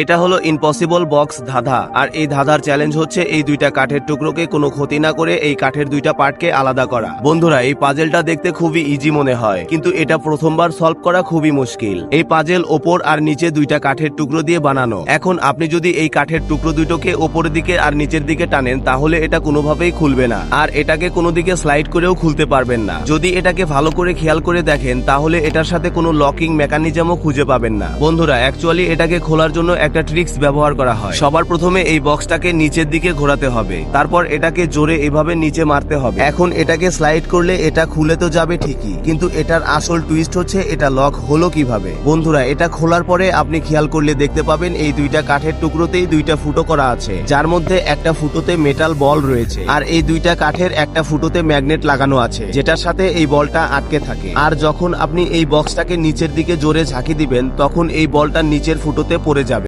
এটা হলো impossible box ধাঁধা, আর এই ধাঁধার চ্যালেঞ্জ হচ্ছে এই দুইটা কাঠের টুকরোকে কোনো ক্ষতি না করে এই কাঠের দুইটা পার্টকে আলাদা করা। বন্ধুরা, এই পাজেলটা দেখতে খুবই ইজি মনে হয়, কিন্তু এটা প্রথমবার সলভ করা খুবই মুশকিল। এই পাজেল ওপর আর নিচে দুইটা কাঠের টুকরো দিয়ে বানানো। এখন আপনি যদি এই কাঠের টুকরো দুটোকে ওপরের দিকে আর নিচের দিকে টানেন, তাহলে এটা কোনোভাবেই খুলবে না, আর এটাকে কোনো দিকে স্লাইড করেও খুলতে পারবেন না। যদি এটাকে ভালো করে খেয়াল করে দেখেন, তাহলে এটার সাথে কোনো লকিং মেকানিজমও খুঁজে পাবেন না। বন্ধুরা অ্যাকচুয়ালি এটাকে খোলার জন্য একটা ট্রিক্স ব্যবহার করা হয়। সবার প্রথমে এই বক্সটাকে নিচের দিকে ঘোরাতে হবে। তারপর এটাকে জোরে এভাবে নিচে মারতে হবে। এখন এটাকে স্লাইড করলে এটা খুলে তো যাবে ঠিকই, কিন্তু এটার আসল টুইস্ট হচ্ছে এটা লক হলো কীভাবে? বন্ধুরা, এটা খোলার পরে আপনি খেয়াল করলে দেখতে পাবেন এই দুইটা কাঠের টুকরোতেই দুইটা ফুটো করা আছে, যার মধ্যে একটা ফুটোতে মেটাল বল রয়েছে আর এই দুইটা কাঠের একটা ফুটোতে ম্যাগনেট লাগানো আছে, যেটার সাথে এই বলটা আটকে থাকে। আর যখন আপনি এই বক্সটাকে নিচের দিকে জোরে ঝাঁকি দিবেন, তখন এই বলটা নিচের ফুটোতে পড়ে যাবে।